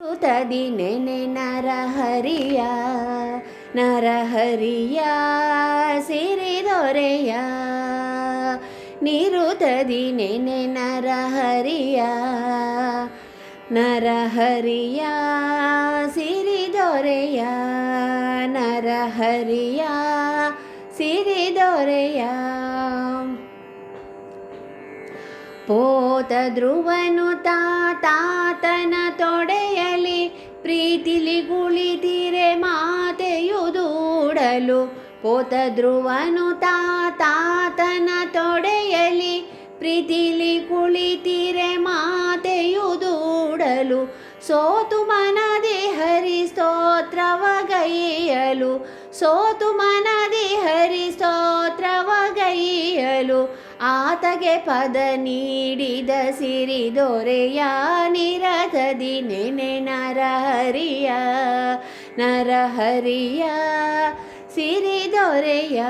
ತದಿ ನೆನೆ ನರಹರಿಯ ನರಹರಿಯ ಸಿರಿದೊರೆಯ ನಿರುತದಿ ನೆನೆ ನರಹರಿಯ ನರಹರಿಯ ಸಿರಿದೊರೆಯ ನರಹರಿಯ ಸಿರಿದೊರೆಯ ಪೋತ ಧ್ರುವನು ತಾತನ ತೊಡೆಯಲಿ ಪ್ರೀತಿಲಿ ಕುಳಿತಿರೆ ಮಾತೆಯುದೂಡಲು ಪೋತ ಧ್ರುವನು ತಾತನ ತೊಡೆಯಲಿ ಪ್ರೀತಿಲಿ ಕುಳಿತಿರೆ ಮಾತೆಯುದೂಡಲು ಸೋತು ಮನದಿ ಹರಿ ಸ್ತೋತ್ರವಗೈಯಲು ಸೋತು ಮನದಿ ಹರಿ ಸ್ತೋತ್ರವಗೈಯಲು ಆತಗೆ ಪದ ನೀಡಿದ ಸಿರಿ ದೊರೆಯ ನಿರತದಿ ನೆನೆ ನರಹರಿಯ ನರಹರಿಯ ಸಿರಿ ದೊರೆಯ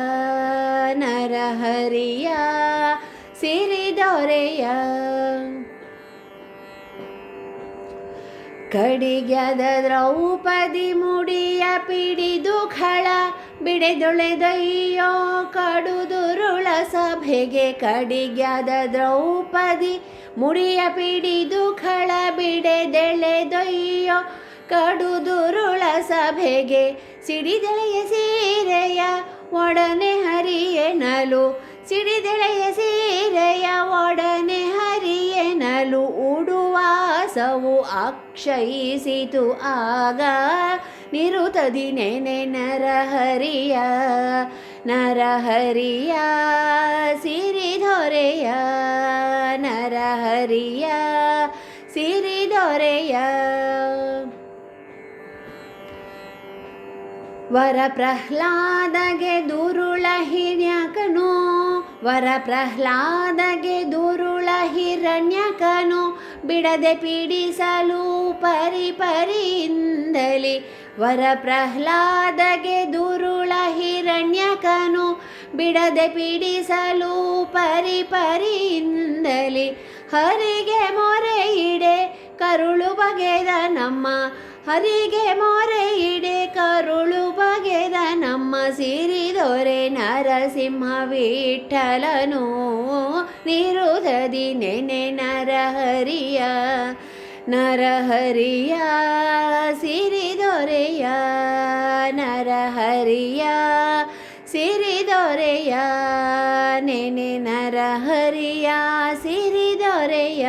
ನರಹರಿಯ ಸಿರಿ ದೊರೆಯ ಕಡಿಗ್ಯದ ದ್ರೌಪದಿ ಮುಡಿಯ ಪಿಡಿದು ಖಳ ಬಿಡೆದೊಳೆದಯ್ಯೋ ಕಡುದುರುಳ ಸಭೆಗೆ ಕಡಿಗ್ಯದ ದ್ರೌಪದಿ ಮುಡಿಯ ಪಿಡಿದು ಖಳ ಬಿಡೆದೆಳೆದೊಯ್ಯೋ ಕಡುದುರುಳ ಸಭೆಗೆ ಸಿಡಿದೆಳೆಯ ಸೀರೆಯ ಒಡನೆ ಹರಿಯೆನಲು, ಸಿಡಿದೆಳೆಯ ಸೀರೆಯ ಉಡುವಾಸವು ಅಕ್ಷಯಿಸಿತು ಆಗ ನಿರುತದಿ ನೆನೆ ನರಹರಿಯ ನರಹರಿಯ ಸಿರಿಧೊರೆಯ ನರಹರಿಯ ಸಿರಿದೊರೆಯ. ವರ ಪ್ರಹ್ಲಾದಗೆ ದುರುಳ ಹಿರಣ್ಯಕನು ವರ ಪ್ರಹ್ಲಾದಗೆ ದುರುಳ ಹಿರಣ್ಯಕನು ಬಿಡದೆ ಪೀಡಿಸಲು ಪರಿ ಪರಿಯಿಂದಲಿ ವರ ಪ್ರಹ್ಲಾದಗೆ ದುರುಳ ಹಿರಣ್ಯಕನು ಬಿಡದೆ ಪೀಡಿಸಲು ಪರಿ ಪರಿಯಿಂದಲಿ ಹರಿಗೆ ಮೊರೆ ಇಡೆ, ಕರುಳು ಬಗೆದ ನಮ್ಮ ಹರಿಗೆ ಮೋರೆ ಇಡೆ ಕರುಳು ಬಗೆದ ನಮ್ಮ ಸಿರಿದೊರೆ ನರಸಿಂಹ ವಿಠಲನು ನಿರುಧದಿ ನೆನೆ ನರಹರಿಯ ನರಹರಿಯ ಸಿರಿದೊರೆಯ ನರಹರಿಯ ಸಿರಿದೊರೆಯ, ನೆನೆ ನರಹರಿಯ ಸಿರಿದೊರೆಯ.